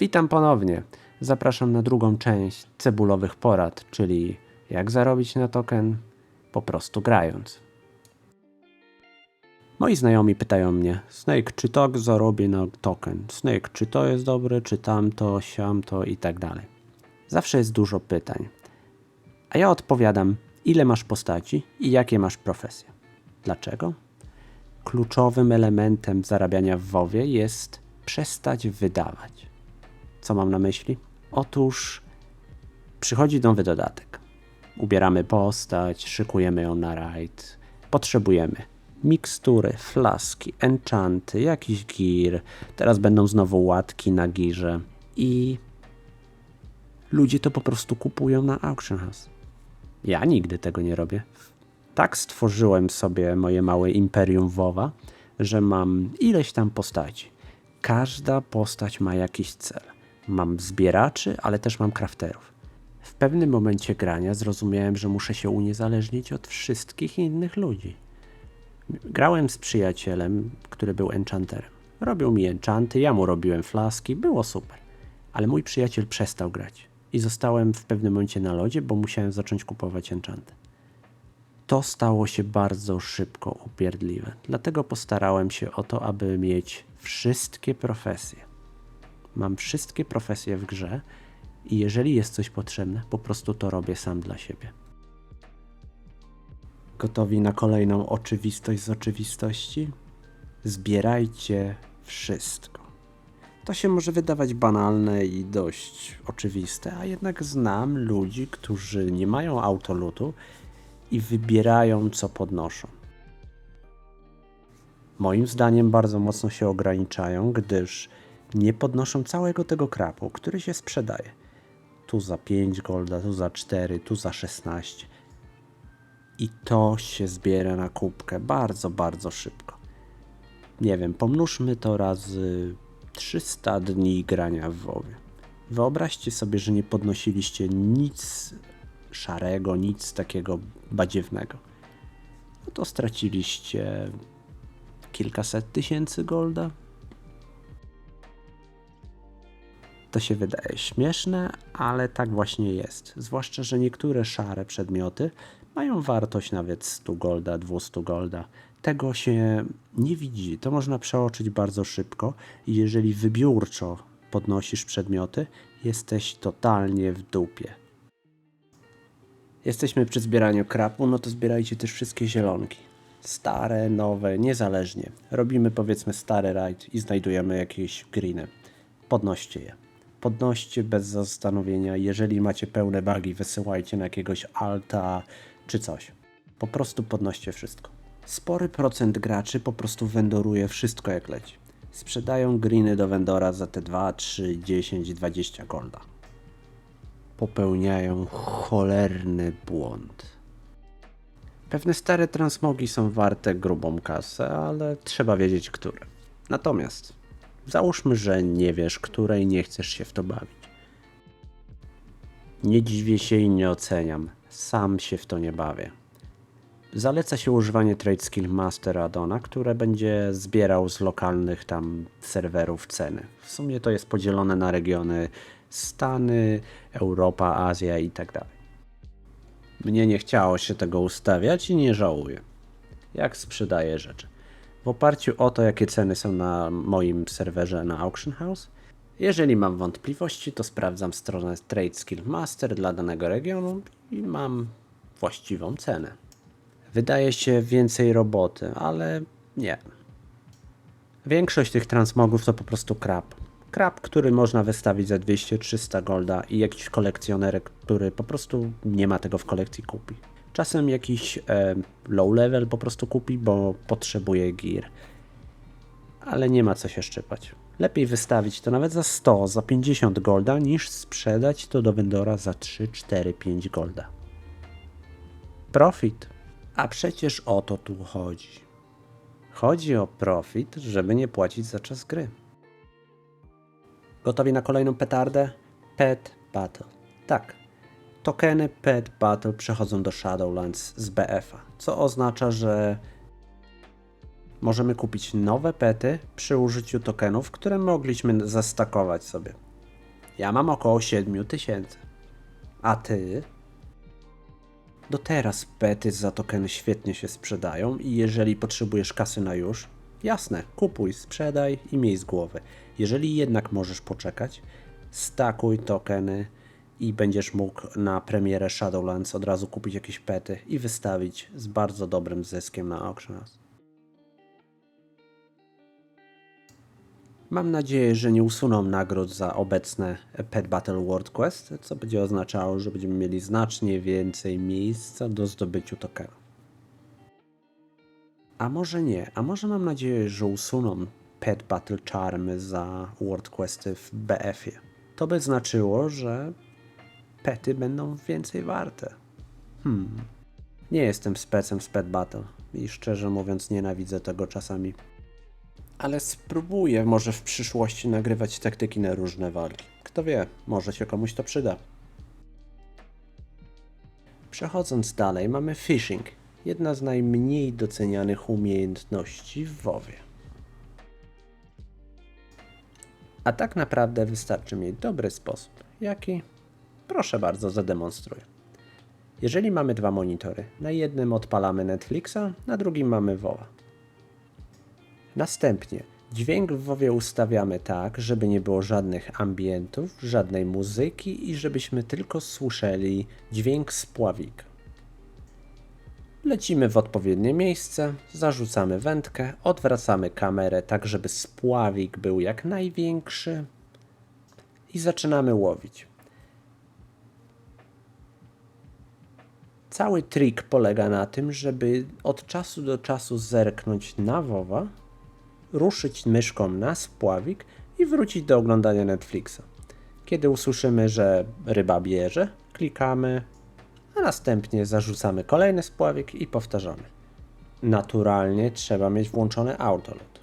Witam ponownie. Zapraszam na drugą część cebulowych porad, czyli jak zarobić na token po prostu grając. Moi znajomi pytają mnie, Snake, czy tak zarobię na token? Snake, czy to jest dobre, czy tamto, siamto i tak dalej. Zawsze jest dużo pytań. A ja odpowiadam, ile masz postaci i jakie masz profesje. Dlaczego? Kluczowym elementem zarabiania w WoWie jest przestać wydawać. Co mam na myśli? Otóż przychodzi nowy dodatek. Ubieramy postać, szykujemy ją na raid. Potrzebujemy mikstury, flaski, enchanty, jakiś gir. Teraz będą znowu łatki na girze. I ludzie to po prostu kupują na auction house. Ja nigdy tego nie robię. Tak stworzyłem sobie moje małe imperium WoWa, że mam ileś tam postaci. Każda postać ma jakiś cel. Mam zbieraczy, ale też mam crafterów. W pewnym momencie grania zrozumiałem, że muszę się uniezależnić od wszystkich innych ludzi. Grałem z przyjacielem, który był enchanterem. Robił mi enchanty, ja mu robiłem flaski, było super. Ale mój przyjaciel przestał grać i zostałem w pewnym momencie na lodzie, bo musiałem zacząć kupować enchanty. To stało się bardzo szybko upierdliwe. Dlatego postarałem się o to, aby mieć wszystkie profesje. Mam wszystkie profesje w grze i jeżeli jest coś potrzebne, po prostu to robię sam dla siebie. Gotowi na kolejną oczywistość z oczywistości? Zbierajcie wszystko. To się może wydawać banalne i dość oczywiste, a jednak znam ludzi, którzy nie mają autolutu i wybierają co podnoszą. Moim zdaniem bardzo mocno się ograniczają, gdyż nie podnoszą całego tego krapu, który się sprzedaje. Tu za 5 golda, tu za 4, tu za 16. I to się zbiera na kubkę bardzo, bardzo szybko. Nie wiem, pomnóżmy to razy 300 dni grania w WoWie. Wyobraźcie sobie, że nie podnosiliście nic szarego, nic takiego badziewnego. No to straciliście kilkaset tysięcy golda. To się wydaje śmieszne, ale tak właśnie jest. Zwłaszcza, że niektóre szare przedmioty mają wartość nawet 100 golda, 200 golda. Tego się nie widzi. To można przeoczyć bardzo szybko i jeżeli wybiórczo podnosisz przedmioty, jesteś totalnie w dupie. Jesteśmy przy zbieraniu krapu, no to zbierajcie też wszystkie zielonki. Stare, nowe, niezależnie. Robimy powiedzmy stary rajd i znajdujemy jakieś greeny. Podnoście je. Podnoście bez zastanowienia. Jeżeli macie pełne bagi, wysyłajcie na jakiegoś alta czy coś. Po prostu podnoście wszystko. Spory procent graczy po prostu wendoruje wszystko jak leci. Sprzedają greeny do vendora za te 2, 3, 10, 20 golda popełniają cholerny błąd. Pewne stare transmogi są warte grubą kasę, ale trzeba wiedzieć, które. Natomiast załóżmy, że nie wiesz, które i nie chcesz się w to bawić. Nie dziwię się i nie oceniam. Sam się w to nie bawię. Zaleca się używanie Trade Skill Master Addona, które będzie zbierał z lokalnych tam serwerów ceny. W sumie to jest podzielone na regiony Stany, Europa, Azja i tak. Mnie nie chciało się tego ustawiać i nie żałuję. Jak sprzedaję rzeczy. W oparciu o to, jakie ceny są na moim serwerze na Auction House, jeżeli mam wątpliwości, to sprawdzam stronę Trade Skill Master dla danego regionu i mam właściwą cenę. Wydaje się więcej roboty, ale nie. Większość tych transmogów to po prostu krap. Krab, który można wystawić za 200-300 golda i jakiś kolekcjonerek, który po prostu nie ma tego w kolekcji kupi. Czasem jakiś e, low level po prostu kupi, bo potrzebuje gear. Ale nie ma co się szczypać. Lepiej wystawić to nawet za 100, za 50 golda, niż sprzedać to do vendora za 3, 4, 5 golda. Profit. A przecież o to tu chodzi. Chodzi o profit, żeby nie płacić za czas gry. Gotowi na kolejną petardę? Pet Battle. Tak. Tokeny Pet Battle przechodzą do Shadowlands z BF-a, co oznacza, że możemy kupić nowe pety przy użyciu tokenów, które mogliśmy zastakować sobie. Ja mam około 7 tysięcy. A ty? Do teraz pety za tokeny świetnie się sprzedają i jeżeli potrzebujesz kasy na już, jasne, kupuj, sprzedaj i miej z głowy. Jeżeli jednak możesz poczekać, stakuj tokeny i będziesz mógł na premierę Shadowlands od razu kupić jakieś pety i wystawić z bardzo dobrym zyskiem na auction. Mam nadzieję, że nie usuną nagród za obecne Pet Battle World Quest, co będzie oznaczało, że będziemy mieli znacznie więcej miejsca do zdobyciu tokenu. A może nie, a może mam nadzieję, że usuną Pet Battle Charmy za World Questy w BF-ie. To by znaczyło, że pety będą więcej warte. Hmm. Nie jestem specem z Pet Battle i szczerze mówiąc nienawidzę tego czasami. Ale spróbuję może w przyszłości nagrywać taktyki na różne walki. Kto wie, może się komuś to przyda. Przechodząc dalej, mamy fishing. Jedna z najmniej docenianych umiejętności w WoWie. A tak naprawdę wystarczy mieć dobry sposób. Jaki? Proszę bardzo, zademonstruję. Jeżeli mamy dwa monitory, na jednym odpalamy Netflixa, na drugim mamy WoWa. Następnie dźwięk w WoWie ustawiamy tak, żeby nie było żadnych ambientów, żadnej muzyki i żebyśmy tylko słyszeli dźwięk spławika. Lecimy w odpowiednie miejsce, zarzucamy wędkę, odwracamy kamerę tak, żeby spławik był jak największy i zaczynamy łowić. Cały trik polega na tym, żeby od czasu do czasu zerknąć na WoWa, ruszyć myszką na spławik i wrócić do oglądania Netflixa. Kiedy usłyszymy, że ryba bierze, klikamy, a następnie zarzucamy kolejny spławik i powtarzamy. Naturalnie trzeba mieć włączony autolot.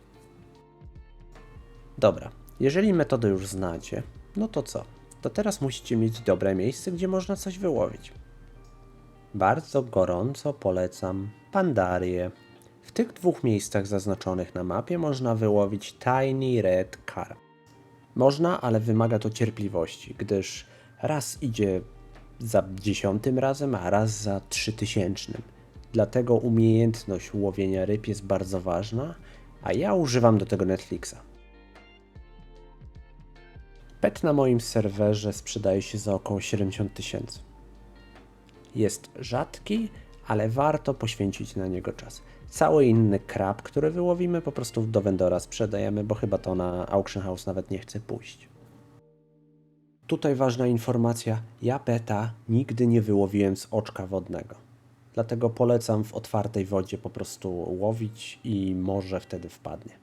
Dobra, jeżeli metodę już znacie, no to co? To teraz musicie mieć dobre miejsce, gdzie można coś wyłowić. Bardzo gorąco polecam Pandarię. W tych dwóch miejscach zaznaczonych na mapie można wyłowić Tiny Red Carp. Można, ale wymaga to cierpliwości, gdyż raz idzie za dziesiątym razem, a raz za trzytysięcznym. Dlatego umiejętność łowienia ryb jest bardzo ważna, a ja używam do tego Netflixa. Pet na moim serwerze sprzedaje się za około 70 tysięcy. Jest rzadki, ale warto poświęcić na niego czas. Cały inny krab, który wyłowimy, po prostu do vendora sprzedajemy, bo chyba to na auction house nawet nie chce pójść. Tutaj ważna informacja, ja peta nigdy nie wyłowiłem z oczka wodnego. Dlatego polecam w otwartej wodzie po prostu łowić i może wtedy wpadnie.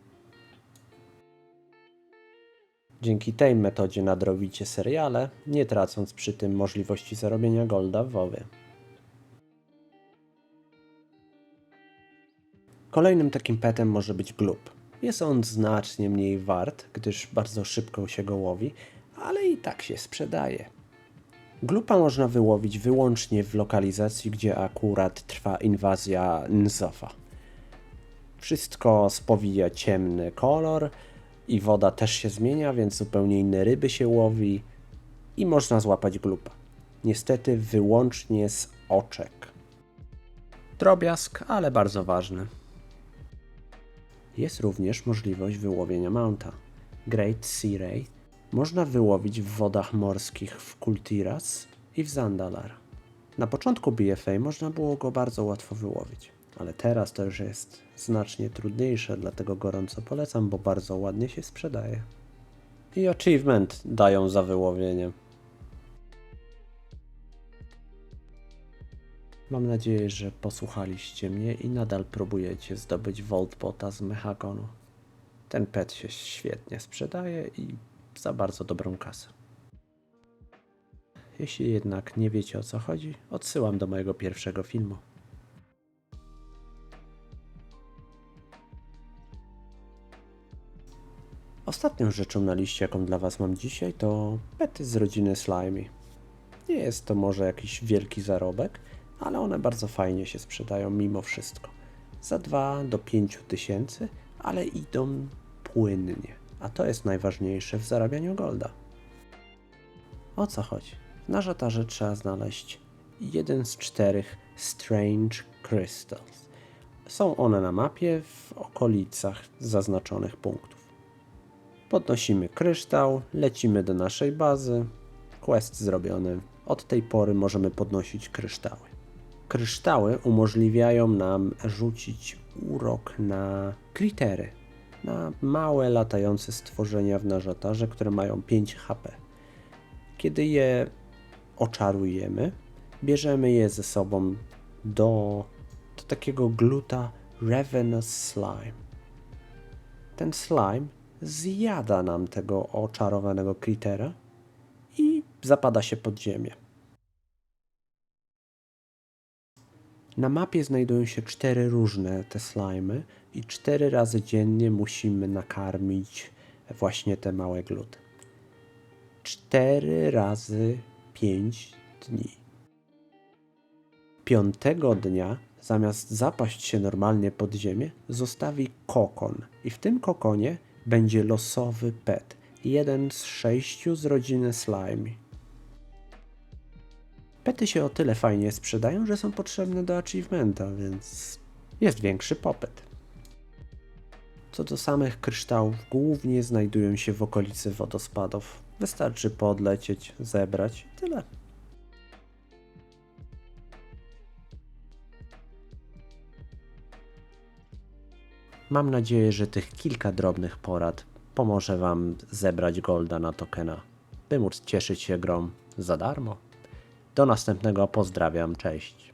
Dzięki tej metodzie nadrobicie seriale, nie tracąc przy tym możliwości zarobienia golda w WoWie. Kolejnym takim petem może być glub. Jest on znacznie mniej wart, gdyż bardzo szybko się go łowi, ale i tak się sprzedaje. Glupa można wyłowić wyłącznie w lokalizacji, gdzie akurat trwa inwazja Nzofa. Wszystko spowija ciemny kolor i woda też się zmienia, więc zupełnie inne ryby się łowi i można złapać glupa. Niestety wyłącznie z oczek. Drobiazg, ale bardzo ważny. Jest również możliwość wyłowienia mounta. Great Sea Ray można wyłowić w wodach morskich w Kultiras i w Zandalar. Na początku BFA można było go bardzo łatwo wyłowić, ale teraz to już jest znacznie trudniejsze, dlatego gorąco polecam, bo bardzo ładnie się sprzedaje. I achievement dają za wyłowienie. Mam nadzieję, że posłuchaliście mnie i nadal próbujecie zdobyć Voltbota z Mechagonu. Ten pet się świetnie sprzedaje i za bardzo dobrą kasę. Jeśli jednak nie wiecie o co chodzi, odsyłam do mojego pierwszego filmu. Ostatnią rzeczą na liście, jaką dla Was mam dzisiaj, to pety z rodziny Slimy. Nie jest to może jakiś wielki zarobek, ale one bardzo fajnie się sprzedają mimo wszystko. Za 2 do 5 tysięcy, ale idą płynnie, a to jest najważniejsze w zarabianiu golda. O co chodzi? W narzatarze trzeba znaleźć jeden z czterech Strange Crystals. Są one na mapie w okolicach zaznaczonych punktów. Podnosimy kryształ, lecimy do naszej bazy. Quest zrobiony. Od tej pory możemy podnosić kryształy. Kryształy umożliwiają nam rzucić urok na kritery, na małe latające stworzenia w narzatarze, które mają 5 HP. Kiedy je oczarujemy, bierzemy je ze sobą do, do takiego gluta Ravenous Slime. Ten slime zjada nam tego oczarowanego kritera i zapada się pod ziemię. Na mapie znajdują się cztery różne te slimy i cztery razy dziennie musimy nakarmić właśnie te małe gluty. Cztery razy pięć dni. Piątego dnia, zamiast zapaść się normalnie pod ziemię, zostawi kokon i w tym kokonie będzie losowy pet. Jeden z sześciu z rodziny slime. Pety się o tyle fajnie sprzedają, że są potrzebne do achievementa, więc jest większy popyt. Co do samych kryształów, głównie znajdują się w okolicy wodospadów. Wystarczy podlecieć, zebrać i tyle. Mam nadzieję, że tych kilka drobnych porad pomoże Wam zebrać golda na tokena, by móc cieszyć się grą za darmo. Do następnego pozdrawiam, cześć.